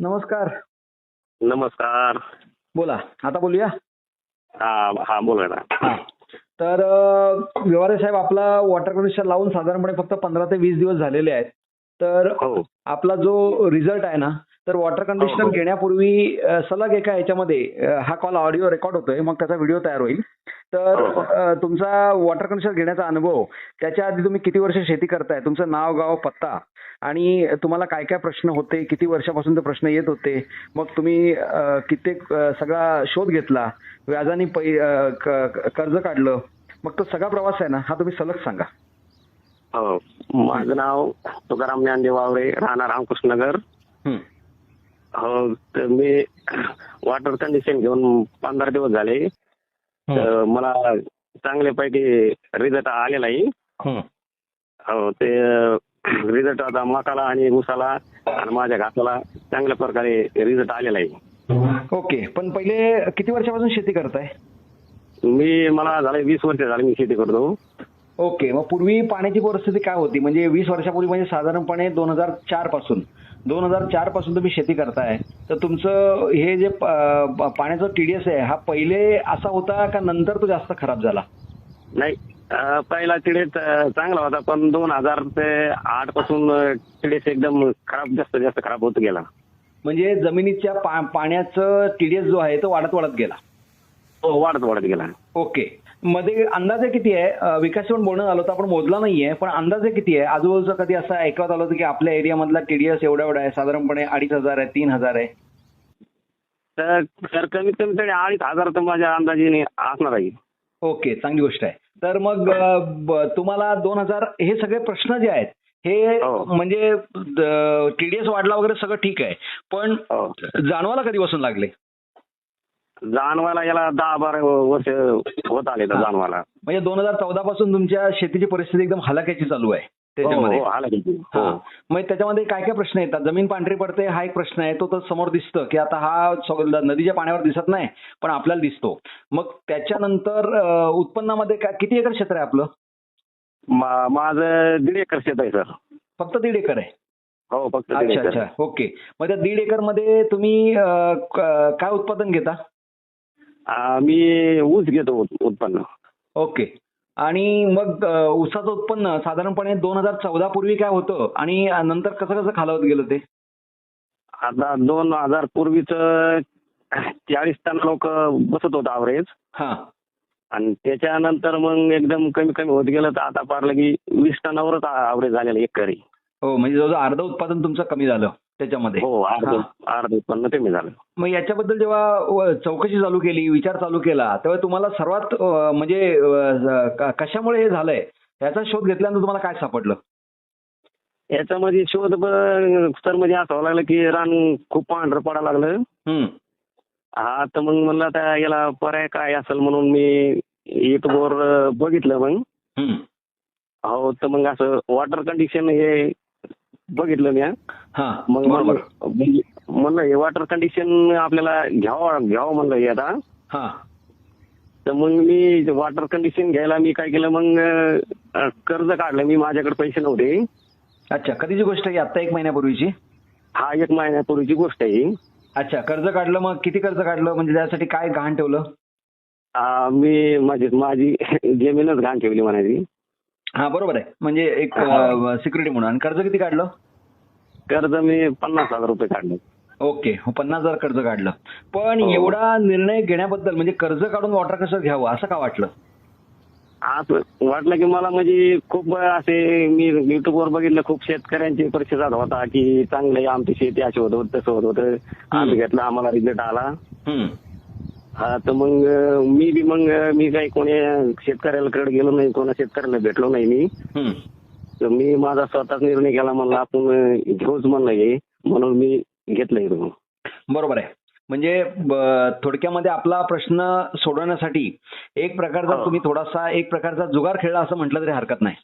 नमस्कार. नमस्कार. बोला आता बोलूया? हा हा बोला ना. तर व्यवहारे साहेब आपला वॉटर कनेक्शन लावून साधारणपणे फक्त पंधरा ते वीस दिवस झालेले आहेत. तर हो. आपला जो रिझल्ट आहे ना तर वॉटर कंडिशनर हो, हो. घेण्यापूर्वी सलग एका याच्यामध्ये हा कॉल ऑडिओ रेकॉर्ड होतोय मग त्याचा व्हिडिओ तयार होईल. तर हो, हो. तुमचा वॉटर कंडिशनर घेण्याचा अनुभव त्याच्या आधी तुम्ही किती वर्ष शेती करताय? तुमचं नाव गाव पत्ता आणि तुम्हाला काय काय प्रश्न होते? किती वर्षापासून ते प्रश्न येत होते? मग तुम्ही कित्येक सगळा शोध घेतला व्याजाने कर्ज काढलं मग तो सगळा प्रवास आहे ना हा तुम्ही सलग सांगा. हो. माझं नाव तुकाराम ज्ञानदेव वावरे राहणार रामकृष्णनगर. हो तर मी वॉटर कंडिशन घेऊन पंधरा दिवस झाले. तर मला चांगल्यापैकी रिझल्ट आलेला आहे. हं. हो ते रिझल्ट आता मकाला आणि उसाला आणि माझ्या घासाला चांगल्या प्रकारे रिझल्ट आलेला आहे. ओके पण पहिले किती वर्षापासून शेती करताय? मी मला झाले वीस वर्ष झाले मी शेती करतो. ओके मग पूर्वी पाण्याची परिस्थिती काय होती? म्हणजे वीस वर्षापूर्वी म्हणजे साधारणपणे दोन हजार चारपासून. दोन हजार चारपासून तुम्ही शेती करताय तर तुमचं हे जे पाण्याचं टीडीएस आहे हा पहिले असा होता का नंतर तो जास्त खराब झाला? नाही पहिला चिडेस चांगला होता पण दोन हजार ते आठपासून चिडेस एकदम खराब जास्त जास्त खराब होत गेला. म्हणजे जमिनीच्या पाण्याचं टीडीएस जो आहे तो वाढत वाढत गेला. हो वाढत वाढत गेला. ओके. मध्ये अंदाजे किती आहे? विकास पण बोलणं झालं होतं आपण मोजला नाहीये पण अंदाजे किती आहे? आजूबाजूचं कधी असं ऐकवत आलं होतं की आपल्या एरियामधला टीडीएस एवढा एवढा आहे साधारणपणे अडीच हजार आहे तीन हजार आहे? तर कमीत कमी तरी अडीच हजार तर माझ्या अंदाजीने असणार आहे. ओके चांगली गोष्ट आहे. तर मग तुम्हाला दोन हजार हे सगळे प्रश्न जे आहेत हे हो. म्हणजे टीडीएस वाढला वगैरे सगळं ठीक आहे पण हो. जाणवायला कधीपासून लागले? जाणवायला याला दहा बारा वर्ष होत आले तर. जाणवायला. म्हणजे दोन हजार चौदा पासून तुमच्या शेतीची परिस्थिती एकदम हलाख्याची चालू आहे त्याच्यामध्ये. हो. हो हा. मग त्याच्यामध्ये काय काय प्रश्न येतात? जमीन पांढरी पडते हा एक प्रश्न आहे. तो तर समोर दिसतं की आता हा सग- नदीच्या पाण्यावर दिसत नाही पण आपल्याला दिसतो. मग त्याच्यानंतर अ, उत्पन्नामध्ये किती एकर क्षेत्र आहे आपलं? मा- माझं दीड एकर शेत आहे सर. फक्त दीड एकर आहे? हो फक्त दीड अच्छा एकर. अच्छा ओके. मग त्या दीड एकरमध्ये तुम्ही अ, क- काय उत्पादन घेता? आ, मी ऊस घेतो उत- उत्पन्न. ओके. आणि मग ऊसाचं उत्पन्न साधारणपणे दोन हजार चौदा पूर्वी काय होतं? आणि नंतर कसं कसं खालावत गेलं ते? आता दोन हजार पूर्वीच चाळीस टन लोक बसत होतं अवरेज हा. आणि त्याच्यानंतर मग एकदम कमी कमी होत गेलं. तर आता पारलं की वीस टनावरच अवरेज झालेलं एक करी. हो म्हणजे जवळजवळ अर्ध उत्पादन तुमचं कमी झालं त्याच्यामध्ये हो अर्ध. अर्ध उत्पन्न कमी झालं मग याच्याबद्दल जेव्हा चौकशी चालू केली विचार चालू केला तेव्हा तुम्हाला सर्वात म्हणजे कशामुळे हे झालंय याचा शोध घेतल्यानंतर तुम्हाला काय सापडलं याच्यामध्ये शोध तर म्हणजे असं व्हायला लागलं की रान खूप पांढरं पडायला लागलं. हा तर मग म्हणलं आता याला पर्याय काय असेल म्हणून मी युट्यूबवर बघितलं मग. हो तर मग असं वॉटर कंडिशन हे बघितलं मी हा. मग बरोबर म्हणलं हे वॉटर कंडिशन आपल्याला घ्यावं घ्यावं म्हणलं हे आता. हा. तर मग मी वॉटर कंडिशन घ्यायला मी काय केलं मग कर्ज काढलं. मी माझ्याकडे पैसे नव्हते. अच्छा कधीची गोष्ट आहे आता एक महिन्यापूर्वीची? हा एक महिन्यापूर्वीची गोष्ट आहे. अच्छा कर्ज काढलं मग किती कर्ज काढलं? म्हणजे त्यासाठी काय गहाण ठेवलं? मी माझी माझी जमीनच घाण ठेवली म्हणायची. हा बरोबर आहे. म्हणजे एक. सिक्युरिटी म्हणून. आणि कर्ज किती काढलं? कर्ज मी पन्नास हजार रुपये काढले. ओके. हो, पन्नास हजार कर्ज काढलं. पण हो. एवढा निर्णय घेण्याबद्दल म्हणजे कर्ज काढून वॉटर कसं घ्यावं असं का वाटलं? असं वाटलं की मला म्हणजे खूप असे मी युट्यूबवर बघितलं खूप शेतकऱ्यांचे प्रतिसाद होता की चांगलं आमची शेती अशी होत होत तसं होत होतं. आम्ही घेतलं आम्हाला रिझल्ट आला. हा तर मग मी बी मग मी काही कोणी शेतकऱ्याकडे गेलो नाही कोणा शेतकऱ्याला भेटलो नाही मी. तर मी माझा स्वतःच निर्णय केला म्हणलं आपण घेऊच म्हणलं हे म्हणून मी घेतलं हे बरोबर आहे म्हणजे थोडक्यामध्ये आपला प्रश्न सोडवण्यासाठी एक प्रकारचा हो. तुम्ही थोडासा एक प्रकारचा जुगार खेळला असं म्हटलं तरी हरकत नाही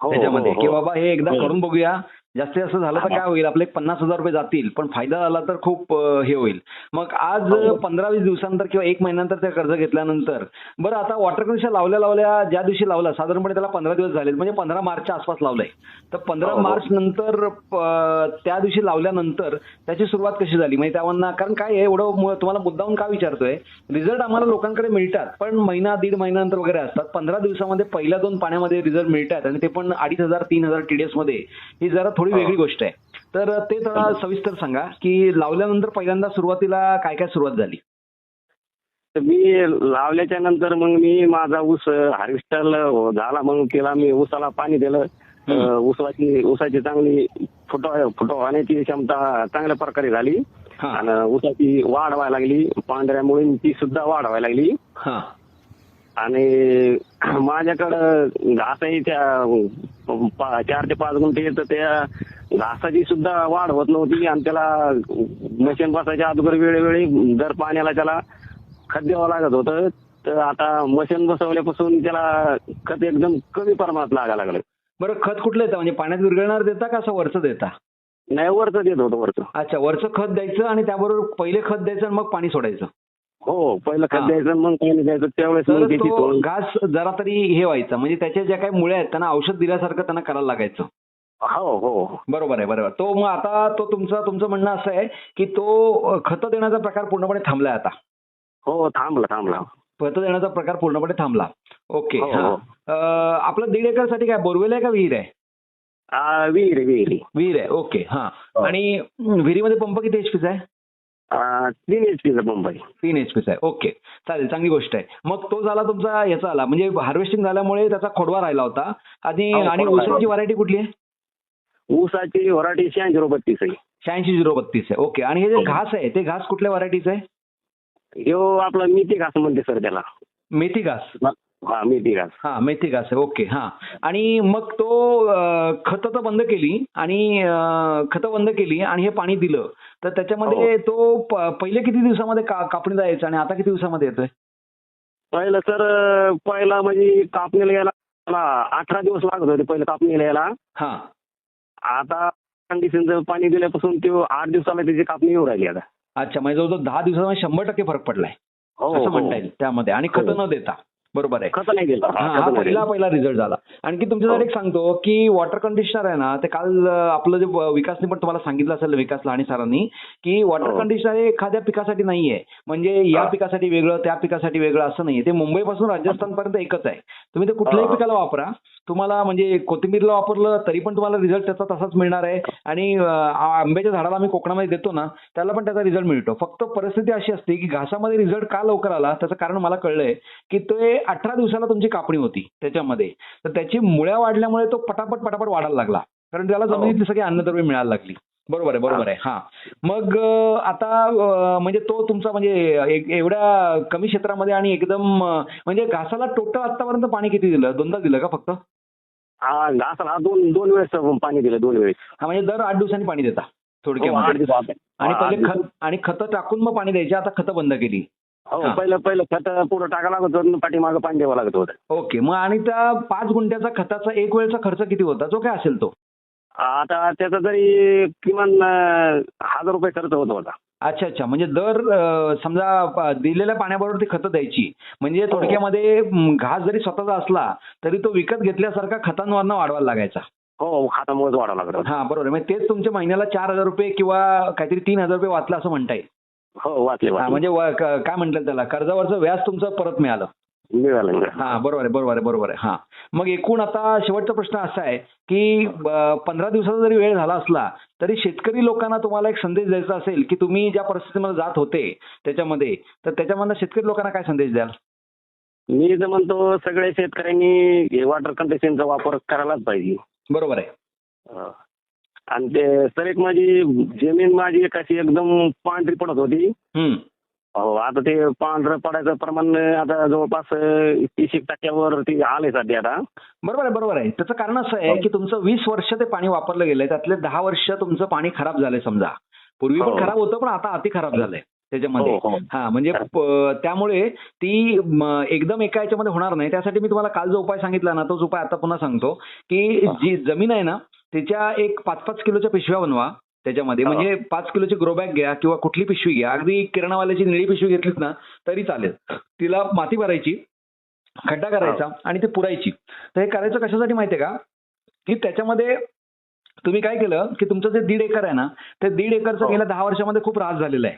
हो, त्याच्यामध्ये हो, की हो. बाबा हे एकदा हो. करून बघूया जास्तीत जास्त झालं तर काय होईल? आपले पन्नास हजार रुपये जातील. पण फायदा झाला तर खूप हे होईल. मग आज हो. पंधरा वीस दिवसानंतर किंवा एक महिन्यानंतर ते कर्ज घेतल्यानंतर बरं आता वॉटर कनेक्शन लावल्या लावल्या ज्या दिवशी लावला साधारणपणे त्याला पंधरा दिवस झाले म्हणजे पंधरा मार्चच्या आसपास लावलंय. तर पंधरा हो, हो. मार्च नंतर त्या दिवशी लावल्यानंतर त्याची सुरुवात कशी झाली? म्हणजे त्यावर कारण काय आहे एवढं तुम्हाला मुद्दाहून का विचारतोय? रिझल्ट आम्हाला लोकांकडे मिळतात पण महिना दीड महिन्यानंतर वगैरे असतात. पंधरा दिवसामध्ये पहिल्या दोन पाण्यामध्ये रिझल्ट मिळतात आणि ते पण अडीच हजार तीन हजार टीडीएसमध्ये. ही जरा थोडी. वेगळी गोष्ट आहे. तर ते जरा सविस्तर सांगा की लावल्यानंतर पहिल्यांदा सुरुवातीला काय काय सुरुवात झाली? तर मी लावल्याच्या नंतर मग मी माझा ऊस हार्वेस्टर झाला मग त्याला मी ऊसाला पाणी दिलं. ऊसाची ऊसाची चांगली फुटवा फुटवण्याची क्षमता चांगल्या प्रकारे झाली. आणि ऊसाची वाढ व्हायला लागली. पांढऱ्या मुळींची सुद्धा वाढ व्हायला लागली. आणि माझ्याकडं घासही त्या चार ते पाच गुंठे तर त्या घासाची सुद्धा वाढ होत नव्हती आणि त्याला मशीन बसायच्या अगोदर वेळोवेळी दर पाण्याला त्याला खत द्यावं लागत होतं. तर आता मशीन बसवल्यापासून त्याला खत एकदम कमी प्रमाणात लागायला लागलं. बरं खत कुठलं येतं? म्हणजे पाण्यात विरघळणार देता का असं वरचं देता? नाही वरचं देत होतं वरचं. अच्छा वरचं खत द्यायचं आणि त्याबरोबर पहिले खत द्यायचं आणि मग पाणी सोडायचं. हो पहिलं. खत द्यायचं मग पाणी द्यायचं त्यावेळेस घास जरा तरी हे व्हायचा. म्हणजे त्याच्या ज्या काही मुळे आहेत त्यांना औषध दिल्यासारखं त्यांना करायला लागायचं. हो हो. बरोबर आहे बरोबर. तो मग आता तो तुमचा तुमचं म्हणणं असं आहे की तो खतं देण्याचा प्रकार पूर्णपणे थांबलाय आता. हो थांबला थांबला. खतं देण्याचा प्रकार पूर्णपणे थांबला. ओके हो, हा. आपलं दीड एकरसाठी काय बोरवेल आहे का विहीर आहे? विहीर आहे, विहीर आहे. विहीर आहे ओके हा. हो. आणि विहिरीमध्ये पंप किती एचपीचा आहे? तीन एच पीचा पंप आहे. तीन एचपीचा आहे. ओके चालेल चांगली गोष्ट आहे. मग तो झाला तुमचा याचा आला. म्हणजे हार्वेस्टिंग झाल्यामुळे त्याचा खोडवा राहिला होता. आणि आणि ऊसाची. व्हरायटी कुठली आहे? ऊसाची व्हरायटी शहाऐंशी रुपये बत्तीस आहे. शहाऐंशी झिरो बत्तीस आहे. ओके आणि हे जे हो. घास आहे ते घास कुठल्या व्हरायटीचं आहे? ह्यो आपला मेथी घास म्हणते सर त्याला. मेथी घास. हा मेथी घास. हा मेथी घास आहे. ओके हा. आणि मग तो खतं तर बंद केली आणि खतं बंद केली आणि हे पाणी दिलं. तर त्याच्यामध्ये हो. तो पहिले किती दिवसामध्ये का- कापणीला यायचा आणि आता किती दिवसामध्ये येतोय? पहिलं सर पहिला म्हणजे कापणीला यायला अठरा दिवस लागत होते पहिलं कापणीला यायला. हा. आता कंडिशनचं पाणी दिल्यापासून तो आठ दिवसाला त्याची कापणी येऊ राहिली आता. अच्छा म्हणजे जवळजवळ दहा दिवसामध्ये शंभर टक्के फरक पडलाय. हो असं हो. म्हणता येईल त्यामध्ये. आणि. खतं न देता. बरोबर आहे खत नाही दिलं हा हा, हा पहिला. पहिला रिझल्ट झाला आणखी तुमच्यासाठी हो. एक सांगतो की वॉटर कंडिशनर आहे ना ते काल आपलं जे विकासने पण तुम्हाला सांगितलं असेल विकास लहाणी सरांनी की वॉटर हो. कंडिशनर हे एखाद्या पिकासाठी नाहीये म्हणजे या हा. पिकासाठी वेगळं त्या पिकासाठी वेगळं असं नाहीये ते मुंबईपासून राजस्थानपर्यंत एकच आहे तुम्ही ते कुठल्याही हा. पिकाला वापरा तुम्हाला म्हणजे कोथिंबीरला वापरलं तरी पण तुम्हाला रिझल्ट त्याचा तसाच मिळणार आहे. आणि आंब्याच्या झाडाला आम्ही कोकणामध्ये देतो ना त्याला पण त्याचा रिझल्ट मिळतो. फक्त परिस्थिती अशी असते की घासामध्ये रिझल्ट का लवकर आला त्याचं कारण मला कळलंय की ते अठरा दिवसाला तुमची कापणी होती त्याच्यामध्ये. तर त्याची मुळ्या वाढल्यामुळे तो पटापट पटापट वाढायला लागला. कारण त्याला हो. जमिनीतली सगळी अन्नद्रव्य मिळायला लागली. बरोबर आहे बरोबर आहे. हा. मग आता म्हणजे तो तुमचा म्हणजे एवढ्या कमी क्षेत्रामध्ये आणि एकदम म्हणजे घासाला टोटल आतापर्यंत पाणी किती दिलं? दोनदा दिलं का फक्त? हा घासाला दोन दोन वेळेस पाणी दिलं दोन वेळेस. हा म्हणजे दर आठ दिवसांनी पाणी देता हो, आठ थोडक्यामध्ये दिवसात आणि हा, पहिले खत आणि खतं टाकून मग पाणी द्यायचे आता खतं बंद केली. हो हा. पहिलं पहिलं खत पुढं टाकावं लागत होतं पाठीमागं पाणी द्यावं लागत होतं. ओके मग आणि त्या पाच गुंठ्याचा खताचा एक वेळचा खर्च किती होता? जो काय असेल तो? आता त्याचा तरी किमान हजार रुपये खर्च होत होता. अच्छा अच्छा. म्हणजे दर समजा दिलेल्या पाण्याबरोबर ती खतं द्यायची. म्हणजे हो. थोडक्यामध्ये घास जरी स्वतःचा असला तरी तो विकत घेतल्यासारखा खतांवरनं वाढवायला लागायचा. हो खातामुळेच वाढावं लागत हा बरोबर. आहे. म्हणजे तेच तुमच्या महिन्याला चार हजार रुपये किंवा काहीतरी तीन हजार रुपये वाचला असं म्हणता येईल हो वाचले हा म्हणजे काय म्हणतात त्याला? कर्जावरचं व्याज तुमचं परत मिळालं. मिळालं. हा बरोबर आहे बरोबर आहे बरोबर आहे. हा. मग एकूण आता शेवटचा प्रश्न असा आहे की पंधरा दिवसाचा जरी वेळ झाला असला तरी शेतकरी लोकांना तुम्हाला एक संदेश द्यायचा असेल की तुम्ही ज्या परिस्थितीमध्ये जात होते त्याच्यामध्ये तर त्याच्यामधनं शेतकरी लोकांना काय संदेश द्याल? मी तर म्हणतो सगळ्या शेतकऱ्यांनी वॉटर कंडिशनचा वापर करायलाच पाहिजे. बरोबर आहे. आणि ते सर एक माझी जमीन माझी कशी एकदम पांढरी पडत होती. हो आता ते पांढरं पडायचं प्रमाण आता जवळपास तीस एक टक्क्यावर ते आले सध्या आता बरोबर आहे बरोबर आहे त्याचं कारण असं आहे हो. की तुमचं वीस वर्ष ते पाणी वापरलं गेलंय त्यातले दहा वर्ष तुमचं पाणी खराब झालंय समजा पूर्वी पण हो. खराब होतं पण आता अति खराब झालंय त्याच्यामध्ये हो, हो. हा म्हणजे प- त्यामुळे ती म, एकदम एका याच्यामध्ये होणार नाही त्यासाठी मी तुम्हाला काल जो उपाय सांगितला ना तोच उपाय आता पुन्हा सांगतो की. जी जमीन आहे ना त्याच्या एक पाच पाच किलोच्या पिशव्या बनवा त्याच्यामध्ये. हा. म्हणजे पाच किलोची ग्रो बॅग घ्या किंवा कुठली पिशवी घ्या. अगदी किराणावाल्याची निळी पिशवी घेतलीत ना तरी चालेल. तिला माती भरायची खड्डा करायचा आणि ते पुरायची. तर हे करायचं कशासाठी माहितीये का? की त्याच्यामध्ये तुम्ही काय केलं की तुमचं जे दीड एकर आहे ना ते दीड एकरचं हो. गेल्या दहा वर्षामध्ये खूप ऱ्हास झालेला आहे.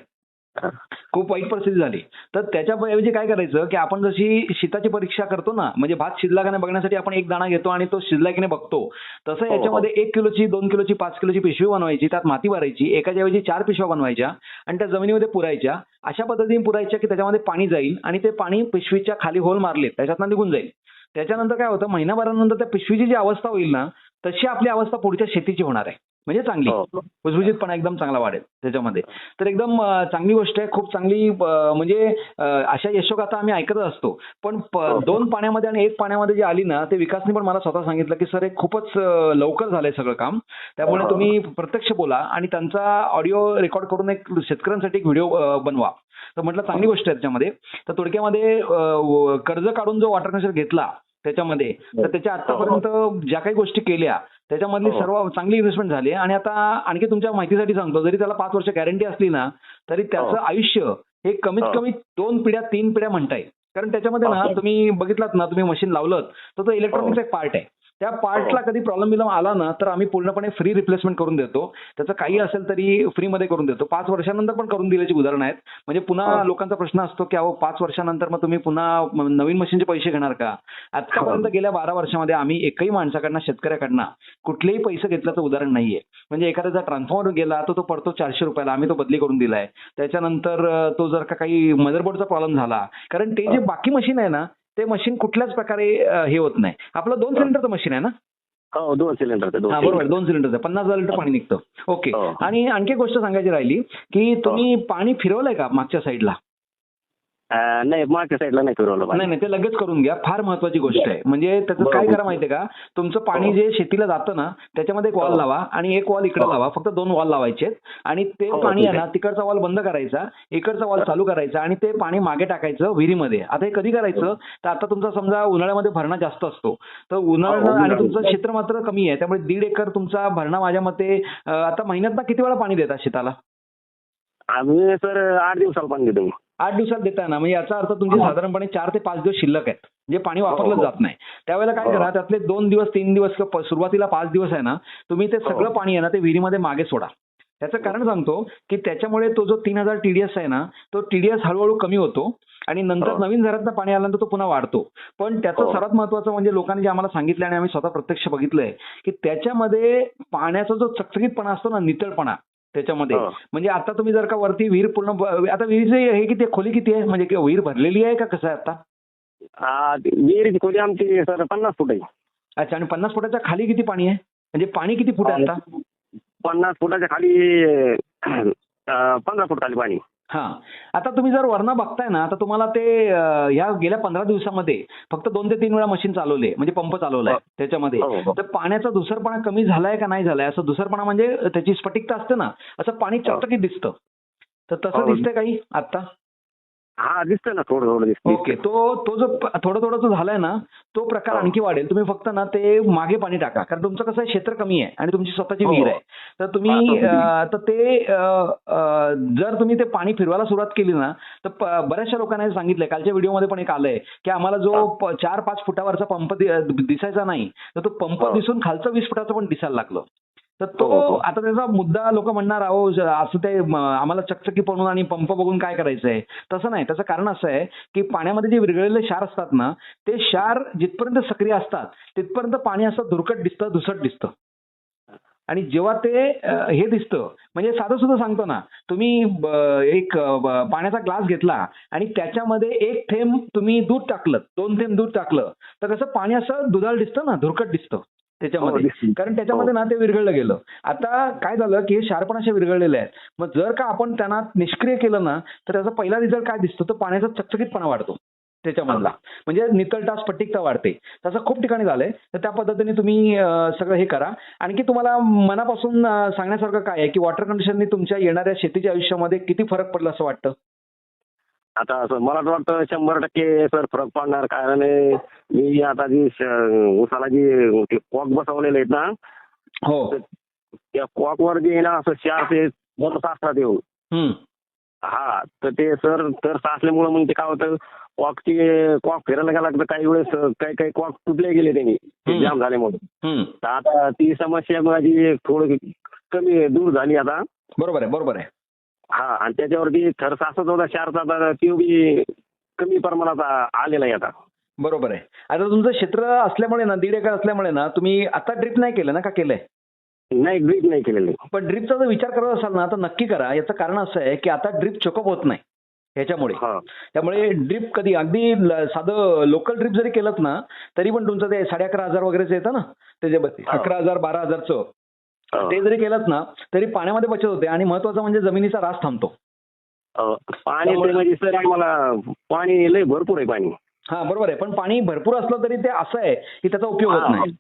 खूप वाईट परिस्थिती झाली. तर त्याच्याऐवजी काय करायचं की आपण जशी शीताची परीक्षा करतो ना म्हणजे भात शिजला का नाही बघण्यासाठी आपण एक दाणा घेतो आणि तो शिजला की नाही बघतो. तसं हो, हो. याच्यामध्ये एक किलोची दोन किलोची पाच किलोची पिशवी बनवायची त्यात माती भरायची एकाच्या ऐवजी चार पिशव्या बनवायच्या आणि त्या जमिनीमध्ये पुरायच्या. अशा पद्धतीने पुरायच्या की त्याच्यामध्ये पाणी जाईल आणि ते पाणी पिशवीच्या खाली होल मारले त्याच्यातनं निघून जाईल. त्याच्यानंतर काय होतं महिनाभरानंतर त्या पिशवीची जी अवस्था होईल ना तशी आपली अवस्था पुढच्या शेतीची होणार आहे. म्हणजे चांगली. हो. भुसभुशीतपणा एकदम चांगला वाढेल त्याच्यामध्ये. तर एकदम चांगली गोष्ट आहे. खूप चांगली म्हणजे अशा यशोगाथा आम्ही ऐकतच असतो. पण हो. दोन पाण्यामध्ये आणि एक पाण्यामध्ये जी आली ना ते विकासने पण मला स्वतः सांगितलं की सर हे खूपच लवकर झालंय सगळं काम. त्यामुळे हो. तुम्ही प्रत्यक्ष बोला आणि त्यांचा ऑडिओ रेकॉर्ड करून एक शेतकऱ्यांसाठी एक व्हिडिओ बनवा. तर म्हटलं चांगली गोष्ट आहे त्याच्यामध्ये. तर थोडक्यामध्ये कर्ज काढून जो वॉटर कनेक्शन घेतला त्याच्यामध्ये तर त्याच्या आतापर्यंत ज्या काही गोष्टी केल्या त्याच्यामधली हो. सर्व चांगली इन्व्हेस्टमेंट झाली आणि आता आणखी तुमच्या माहितीसाठी सांगतो जरी त्याला पाच वर्ष गॅरंटी असली ना तरी त्याचं हो. आयुष्य हे कमीत हो. कमी दोन पिढ्या तीन पिढ्या म्हणता येईल कारण त्याच्यामध्ये ना. तुम्ही बघितलात ना तुम्ही मशीन लावलं तर तो इलेक्ट्रॉनिक्सचा एक पार्ट आहे त्या पार्टला कधी प्रॉब्लेम बिलम आला ना तर आम्ही पूर्णपणे फ्री रिप्लेसमेंट करून देतो. त्याचं काही असेल तरी फ्रीमध्ये करून देतो. पाच वर्षानंतर पण करून दिल्याची उदाहरणं आहेत. म्हणजे पुन्हा हो. लोकांचा प्रश्न असतो की अहो पाच वर्षानंतर मग तुम्ही पुन्हा नवीन मशीनचे पैसे घेणार का? आतापर्यंत गेल्या बारा वर्षामध्ये आम्ही एकही माणसाकडनं शेतकऱ्याकडनं कुठलेही पैसे घेतल्याचं उदाहरण नाहीये. म्हणजे एखाद्याचा ट्रान्सफॉर्मर गेला तर तो पडतो चारशे रुपयाला. आम्ही तो बदली करून दिलाय. त्याच्यानंतर तो जर का काही मदरबोर्डचा प्रॉब्लेम झाला. कारण ते जे बाकी मशीन आहे ना ते मशीन कुठल्याच प्रकारे हे होत नाही. आपलं दोन सिलेंडरचं मशीन आहे ना? हो दोन सिलेंडर हा बरोबर. दोन सिलेंडर पन्नास हजार लिटर पाणी निघतं. ओके. हो. आणि आणखी एक गोष्ट सांगायची राहिली की तुम्ही पाणी फिरवलंय का मागच्या साईडला? नाही मागच्या साईडला नाही फिरवलं नाही. नाही ते लगेच करून घ्या फार महत्वाची गोष्ट आहे म्हणजे त्याचं काय. करा माहितीये का तुमचं पाणी. जे शेतीला जातं ना त्याच्यामध्ये एक वॉल हो. लावा आणि एक वॉल इकडे हो. लावा फक्त दोन वॉल लावायचे आणि ते हो, पाणी आहे. ना तिकडचा वॉल बंद करायचा इकडचा वॉल. चालू करायचा आणि ते पाणी मागे टाकायचं विहिरीमध्ये आता हे कधी करायचं तर आता तुमचा समजा उन्हाळ्यामध्ये भरणा जास्त असतो तर उन्हाळ्यानं हो, आणि. तुमचं क्षेत्र मात्र कमी आहे त्यामुळे दीड एकर तुमचा भरणा माझ्या मते आता महिन्यात किती वेळा पाणी देतात शेताला आम्ही सर आठ दिवसाला पाणी देतो आठ दिवसात देताय ना म्हणजे याचा अर्थ तुमचे हो. साधारणपणे चार ते पाच दिवस शिल्लक आहेत जे पाणी वापरलं हो. जात नाही त्यावेळेला काय हो. करा त्यातले दोन दिवस तीन दिवस किंवा सुरुवातीला पाच दिवस आहे ना तुम्ही ते सगळं हो. पाणी आहे ना ते विहिरीमध्ये मागे सोडा त्याचं कारण सांगतो की त्याच्यामुळे तो जो तीन हजार टीडीएस आहे ना तो टीडीएस हळूहळू कमी होतो आणि नंतर हो. नवीन घरातनं पाणी आल्यानंतर तो पुन्हा वाढतो पण त्याचं हो. सर्वात महत्वाचं म्हणजे लोकांनी जे आम्हाला सांगितलं आणि आम्ही स्वतः प्रत्यक्ष बघितलंय की त्याच्यामध्ये पाण्याचा जो चकचकीतपणा असतो ना नितळपणा त्याच्यामध्ये. म्हणजे आता तुम्ही जर का वरती विहीर पूर्ण आता विहिरीचं हे किती? खोली किती आहे? म्हणजे विहीर भरलेली आहे का कसं आहे आता? विहिरीची खोली आमची सर पन्नास फूट आहे. अच्छा आणि पन्नास फुटाच्या खाली किती पाणी आहे? म्हणजे पाणी किती फूट आहे आता? पन्नास फुटाच्या खाली पंधरा फूट खाली पाणी. हा आता तुम्ही जर वरनं बघताय ना तर तुम्हाला ते ह्या गेल्या पंधरा दिवसामध्ये फक्त दोन ते तीन वेळा मशीन चालवले म्हणजे पंप चालवलाय हो. त्याच्यामध्ये हो, हो. तर पाण्याचा धुसरपणा कमी झालाय का नाही झालाय असं धुसरपणा म्हणजे त्याची स्फटिकता असते ना असं पाणी चकचकीत दिसतं तर तसं. दिसतंय काही आता हा दिसतंय ना थोडं थोडं दिसतंय. ओके तो तो जो थोडं थोडं जो झालाय ना तो प्रकार हो. आणखी वाढेल. तुम्ही फक्त ना ते मागे पाणी टाका. कारण तुमचं कसं आहे क्षेत्र कमी आहे आणि तुमची स्वतःची हो. विहीर आहे. तर तुम्ही तर ते जर तुम्ही ते पाणी फिरवायला सुरुवात केली ना तर बऱ्याचशा लोकांना सांगितलंय कालच्या व्हिडिओमध्ये पण एक आलंय की आम्हाला जो चार पाच फुटावरचा पंप दिसायचा नाही तर तो पंप हो. दिसून खालचं वीस फुटाचं पण दिसायला लागलं. तर तो हो, हो. आता त्याचा मुद्दा लोक म्हणणार अहो असं ते आम्हाला चकचकी पडून आणि पंप बघून काय करायचंय? तसं नाही. त्याचं कारण असं आहे की पाण्यामध्ये जे विरघळलेले क्षार असतात ना ते क्षार जिथपर्यंत सक्रिय असतात तिथपर्यंत पाणी असं दुर्कट दिसतं दुसट दिसतं. आणि जेव्हा ते हे दिसतं म्हणजे साधं सुद्धा सांगतो ना तुम्ही एक पाण्याचा ग्लास घेतला आणि त्याच्यामध्ये एक थेंब तुम्ही दूध टाकलं दोन थेंब दूध टाकलं तर कसं पाणी असं दुधाळ दिसतं ना धुरकट दिसतं. त्याच्यामध्ये. दिसतं. कारण त्याच्यामध्ये ना ते विरघळलं गेलं. आता काय झालं की हे असे विरघळलेले आहेत. मग जर का आपण त्यांना निष्क्रिय केलं ना तर त्याचा पहिला रिझल्ट काय दिसतो? तो पाण्याचा चकचकीतपणा वाढतो त्याच्यामधला. म्हणजे नितळता स्फटिकता वाढते. तसं खूप ठिकाणी झालंय. तर त्या पद्धतीने तुम्ही सगळं हे करा. आणखी तुम्हाला मनापासून सांगण्यासारखं काय आहे की वॉटर कंडिशननी तुमच्या येणाऱ्या शेतीच्या आयुष्यामध्ये किती फरक पडला असं वाटतं? आता असं मला तर वाटतं शंभर टक्के सर फरक पडणार कारण मी आता जी उसाला जी कॉक बसवलेले आहेत ना हो त्या कॉक वर जे आहे ना असं चार ते दोन सासतात येऊन. हा तर ते सर तर साचल्यामुळे मग ते काय होतं कॉकची कॉक फिरायला गेला तर काही वेळेस काही काही कॉक तुटले गेले त्यांनी. जाम झाल्यामुळे हम्म. तर आता ती समस्या माझी थोडी कमी दूर झाली आता बरोबर आहे बरोबर आहे हा आणि त्याच्यावरती थर साचत होता चारचा तर ती बी कमी प्रमाणात आलेला आहे आता. बरोबर आहे. आता तुमचं क्षेत्र असल्यामुळे ना दीड एकर असल्यामुळे ना तुम्ही आता ड्रिप नाही केलं ना का केलंय? नाही ग्रीप नाही केलेली पण ड्रिपचा जर विचार करत असाल ना तर नक्की करा. याचं कारण असं आहे की आता ड्रिप चोकअप होत नाही ह्याच्यामुळे. त्यामुळे ड्रिप कधी अगदी साधं लोकल ड्रिप जरी केलं ना तरी पण तुमचं ते साडे अकरा हजार वगैरेच येतं ना? त्याच्यामध्ये हा. अकरा हजार बारा हजारचं. ते जरी केलं ना तरी पाण्यामध्ये बचत होते आणि महत्वाचं म्हणजे जमिनीचा रास थांबतो. हो. पाणी ते म्हणजे सर आम्हाला पाणी लय भरपूर आहे पाणी. हा बरोबर आहे. पण पाणी भरपूर असलं तरी ते असं आहे की त्याचा उपयोग होत नाही.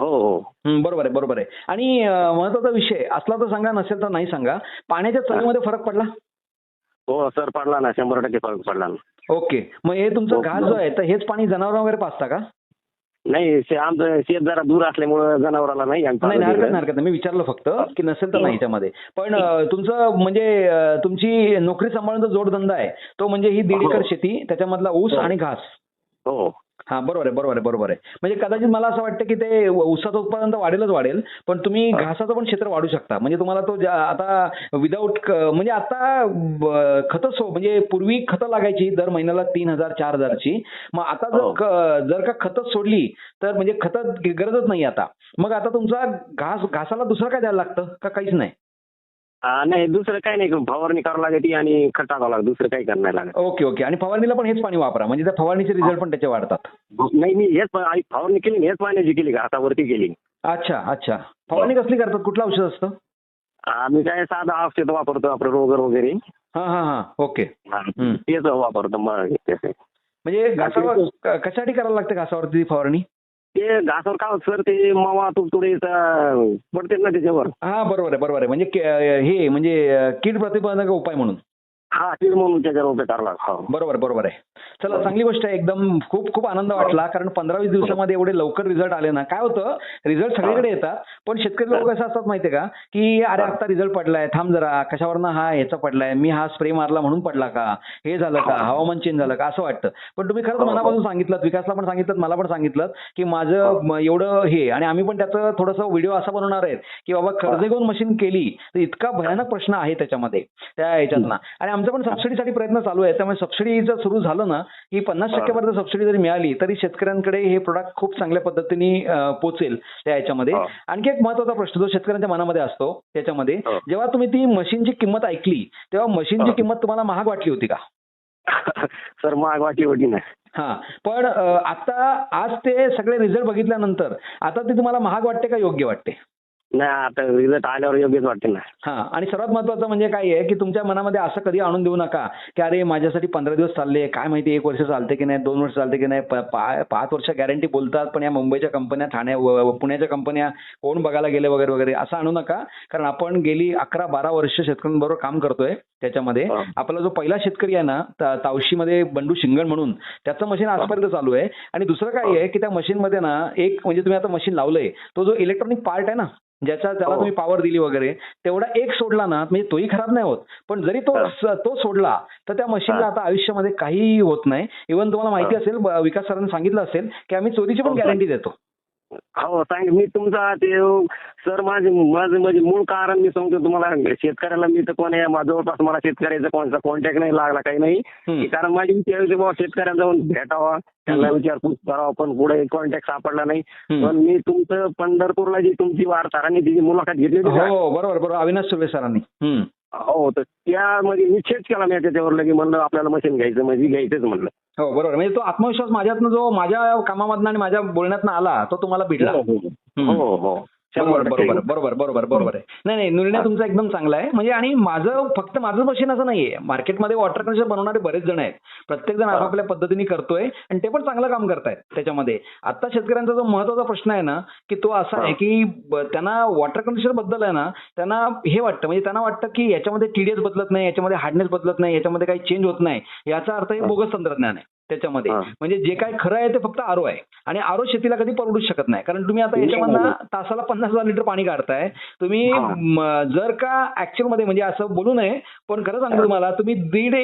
हो. हो हं, बरोबर आहे बरोबर आहे. आणि महत्त्वाचा विषय असला तर सांगा नसेल तर नाही सांगा. पाण्याच्या चवीमध्ये फरक पडला? हो सर पडला ना. शंभर टक्के फरक पडला ना. ओके. मग हे तुमचं हो. घास जो आहे तर हेच पाणी जनावर वगैरे पाचता का? नाही शे- आमचं शेत जरा दूर असल्यामुळं जनावराला नाही आम्ही नाही हरकत दिलं. नाही हरकत नाही मी विचारलं फक्त की नसेल तर हो. नाही त्यामध्ये पण अं, तुमचं म्हणजे अं, तुमची नोकरी सांभाळून जोडधंदा आहे तो म्हणजे ही दीड हो. एकर शेती त्याच्यामधला ऊस हो. आणि घास हो हा बरोबर आहे बरोबर आहे बरोबर आहे. म्हणजे कदाचित मला असं वाटतं की ते ऊसाचं उत्पादन तर वाढेलच वाढेल पण तुम्ही. घासाचं पण क्षेत्र वाढू शकता. म्हणजे तुम्हाला तो आता विदाऊट म्हणजे आता खतं सो म्हणजे पूर्वी खतं लागायची दर महिन्याला तीन हजार चार हजारची. मग आता जर हो. जर का खतं सोडली तर म्हणजे खतं गरजच नाही आता. मग आता तुमचा घास घासाला दुसरं काय द्यायला लागतं? का काहीच नाही? नाही दुसरं काही नाही. फवारणी करावं लागते आणि खत टाकावं लागतं दुसरं काही करणार लागत. Okay okay. आणि फवारणीला पण हेच पाणी वापरा. म्हणजे त्या फवारणीचे रिझल्ट पण त्याचे वाढतात. नाही मी हेच प- आई फवारणी केली ना, हेच पाण्याची केली का हातावरती केली. अच्छा अच्छा. फवारणी कसली करतात? कुठलं औषध असतं? आम्ही काय साधं औषध वापरतो आपलं रोगर वगैरे. हा हा हा. ओके. हा, हम्म. तेच वापरतो मग ते म्हणजे घासावर क- कशासाठी करायला लागते घासावरती फवारणी? ते घासावर काय सर ते मावा तुडतुडे पडते ना त्याच्यावर. हा बरोबर आहे बरोबर आहे. म्हणजे के- हे म्हणजे कीड प्रतिबंधक उपाय म्हणून. हा तीळ म्हणून त्याच्यावर उभे करावं लागतं हो. बरोबर बरोबर आहे. चला चांगली गोष्ट आहे एकदम खूप खूप आनंद वाटला कारण पंधरा वीस दिवसामध्ये एवढे लवकर रिझल्ट आले ना. काय होतं रिझल्ट सगळीकडे येतात पण शेतकरी लोक कसं असतात माहितीये का की अरे आता रिझल्ट पडलाय थांब जरा कशावरनं हा ह्याचा पडलाय मी हा स्प्रे मारला म्हणून पडला का हे झालं का हवामान चेंज झालं का असं वाटतं. पण तुम्ही खरंच मनापासून सांगितलं विकासला पण सांगितलं मला पण सांगितलं की माझं म- एवढं हे आणि आम्ही पण त्याचं थोडंसं व्हिडिओ असा बनवणार आहेत की बाबा कर्ज घेऊन मशीन केली तर इतका भयानक प्रश्न आहे त्याच्यामध्ये त्या ह्याच्यातनं. आणि आमचं पण सबसिडीसाठी प्रयत्न चालू आहे त्यामुळे सबसिडी जर सुरू झालं ना की पन्नास टक्क्यापर्यंत सबसिडी जरी मिळाली तरी शेतकऱ्यांकडे हे प्रोडक्ट खूप चांगल्या पद्धतीने पोचेल त्या ह्याच्यामध्ये हो. आणखी एक महत्त्वाचा प्रश्न जो शेतकऱ्यांच्या मनामध्ये असतो त्याच्यामध्ये हो. जेव्हा तुम्ही ती मशीनची किंमत ऐकली तेव्हा मशीनची हो. किंमत तुम्हाला महाग वाटली होती का सर महाग वाटली होती ना हा पण आता आज ते सगळे रिझल्ट बघितल्यानंतर आता ते तुम्हाला महाग वाटते का योग्य वाटते नाही आता रिझल्ट आल्यावर योग्यच वाटते ना. हा आणि सर्वात महत्वाचं म्हणजे काय आहे की तुमच्या मनामध्ये असं कधी आणून देऊ नका की अरे माझ्यासाठी पंधरा दिवस चालले काय माहिती एक वर्ष चालते की नाही दोन वर्ष चालते की नाही प- पा- पाच वर्ष गॅरंटी बोलतात पण या मुंबईच्या कंपन्या व- व- पुण्याच्या कंपन्या कोण बघायला गेले वगैरे वगैरे असं आणू नका कारण आपण गेली अकरा बारा वर्ष शेतकऱ्यांबरोबर काम करतोय त्याच्यामध्ये. हा. आपला जो पहिला शेतकरी आहे ना ता- तावशीमध्ये बंडू शिंगण म्हणून त्याचं मशीन आजपर्यंत चालू आहे. आणि दुसरं काय आहे की त्या मशीनमध्ये ना एक म्हणजे तुम्ही आता मशीन लावलंय तो जो इलेक्ट्रॉनिक पार्ट आहे ना ज्याच्या त्याला हो. तुम्ही पॉवर दिली वगैरे तेवढा एक सोडला ना म्हणजे तोही खराब नाही होत पण जरी तो हा. तो सोडला तर त्या मशीनला हा. आता आयुष्यामध्ये काहीही होत नाही इव्हन तुम्हाला माहिती हा. असेल विकास सरांनी सांगितलं असेल की आम्ही चोरीची पण हो. गॅरंटी देतो हो सांग मी तुमचा ते सर माझे माझं म्हणजे मूळ कारण मी सांगतो तुम्हाला. शेतकऱ्याला मी तर कोण आहे? जवळपास मला शेतकऱ्याचा कोणता कॉन्टॅक्ट नाही लागला काही नाही. कारण माझी होती बाबा शेतकऱ्यांना जाऊन भेटावा. त्यांना. विचारपूस करावा पण पुढे कॉन्टॅक्ट सापडला नाही. पण मी तुमचं पंढरपूरला जी तुमची वार्ताहरांनी जी मुलाखत घेतली हो बरोबर बरोबर. अविनाश सुर्वे सरांनी. हो तर त्यामध्ये निश्चित केला मी त्याच्यावर लगे म्हणलं आपल्याला मशीन घ्यायचं म्हणजे घ्यायचंच म्हणलं. हो बरोबर. म्हणजे तो आत्मविश्वास माझ्यातनं जो माझ्या कामामधनं आणि माझ्या बोलण्यातनं आला तो तुम्हाला भिडला हो. हो. बरोबर. बरोबर बरोबर बरोबर बरोबर आहे. नाही नाही निर्णय तुमचा एकदम चांगला आहे. म्हणजे आणि माझं फक्त माझं मशीन असं नाहीये. मार्केटमध्ये वॉटर कंडिशनर बनवणारे बरेच जण आहेत. प्रत्येक जण आपापल्या पद्धतीने करतोय आणि ते पण चांगलं काम करतायत त्याच्यामध्ये. आता शेतकऱ्यांचा जो महत्त्वाचा प्रश्न आहे ना की तो असा आहे की त्यांना वॉटर कंडिशनरबद्दल आहे ना त्यांना हे वाटतं. म्हणजे त्यांना वाटतं की याच्यामध्ये टीडीएस बदलत नाही याच्यामध्ये हार्डनेस बदलत नाही याच्यामध्ये काही चेंज होत नाही. याचा अर्थ हे. बोगस तंत्रज्ञान आहे. त्याच्यामध्ये. म्हणजे जे काय खरं आहे ते फक्त आरो आहे. आणि आरो शेतीला कधी परवडूच शकत नाही. कारण तुम्ही आता याच्यामधनं तासाला पन्नास हजार लिटर पाणी काढताय तुम्ही जर का ऍक्च्युअलमध्ये म्हणजे असं बोलू नये पण खरं सांगतो तुम्हाला तुम्ही दीड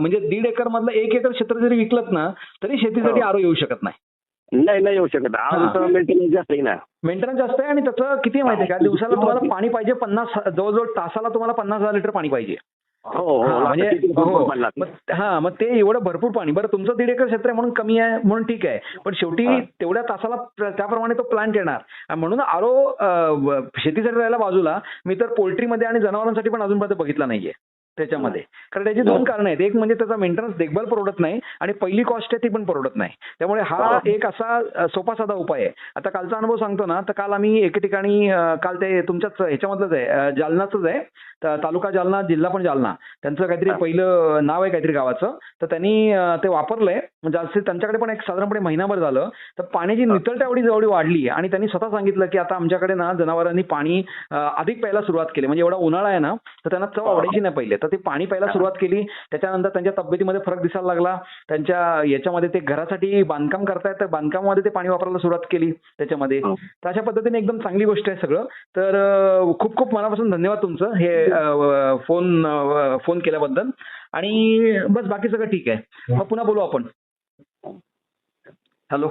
म्हणजे दीड एकर मधलं एक एकर क्षेत्र जरी विकलत ना तरी शेतीसाठी. आरो येऊ शकत नाही. नाही नाही येऊ शकत. मेंटेनन्स जास्त आहे ना. मेंटेनन्स जास्त आहे आणि त्याचं किती माहिती आहे का? दिवसाला तुम्हाला पाणी पाहिजे पन्नास जवळजवळ तासाला तुम्हाला पन्नास हजार लिटर पाणी पाहिजे. हो हो हा, म्हणजे हो. मग- ते एवढं भरपूर पाणी. बरं तुमचं दीड एकर क्षेत्र आहे म्हणून कमी आहे म्हणून ठीक आहे. पण शेवटी. तेवढ्या तासाला प्र- त्याप्रमाणे तो प्लांट येणार. म्हणून आरो शेतीसाठी राहायला बाजूला मी तर पोल्ट्रीमध्ये आणि जनावरांसाठी पण अजूनपर्यंत बघितला नाहीये. त्याच्यामध्ये. कारण त्याची दोन कारण आहेत. एक म्हणजे त्याचा मेंटेनन्स देखभाल परवडत नाही आणि पहिली कॉस्ट आहे ती पण परवडत नाही. त्यामुळे हा. एक असा सोपा साधा उपाय आहे. आता कालचा अनुभव सांगतो ना तर काल आम्ही एके ठिकाणी काल ते तुमच्याच ह्याच्यामधलंच आहे जालनाचंच आहे. तालुका जालना जिल्हा पण जालना. त्यांचं काहीतरी. पहिलं नाव आहे काहीतरी गावाचं. तर त्यांनी ते वापरलंय. म्हणजे असे त्यांच्याकडे पण एक साधारणपणे महिनाभर झालं. तर पाण्याची नितळता एवढी जेवढी वाढली आणि त्यांनी स्वतः सांगितलं की आता आमच्याकडे ना जनावरांनी पाणी अधिक प्यायला सुरुवात केली. म्हणजे एवढा उन्हाळा आहे ना तर त्यांना चव. आवडायची नाही पहिले. तर ते पाणी प्यायला हा. सुरुवात केली. त्याच्यानंतर त्यांच्या तब्येतीमध्ये फरक दिसायला लागला. त्यांच्या याच्यामध्ये ते घरासाठी बांधकाम करतायत तर बांधकामामध्ये ते पाणी वापरायला सुरुवात केली त्याच्यामध्ये. हो. तर अशा पद्धतीने एकदम चांगली गोष्ट आहे सगळं. तर खूप खूप मनापासून धन्यवाद तुमचं. हे फोन फोन केल्याबद्दल. आणि बस बाकी सगळं ठीक आहे. मग पुन्हा बोलू आपण. हॅलो.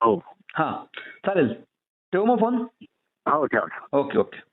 हो. हां. चालेल. ठेवू मग फोन? हो ठेवा. Okay okay.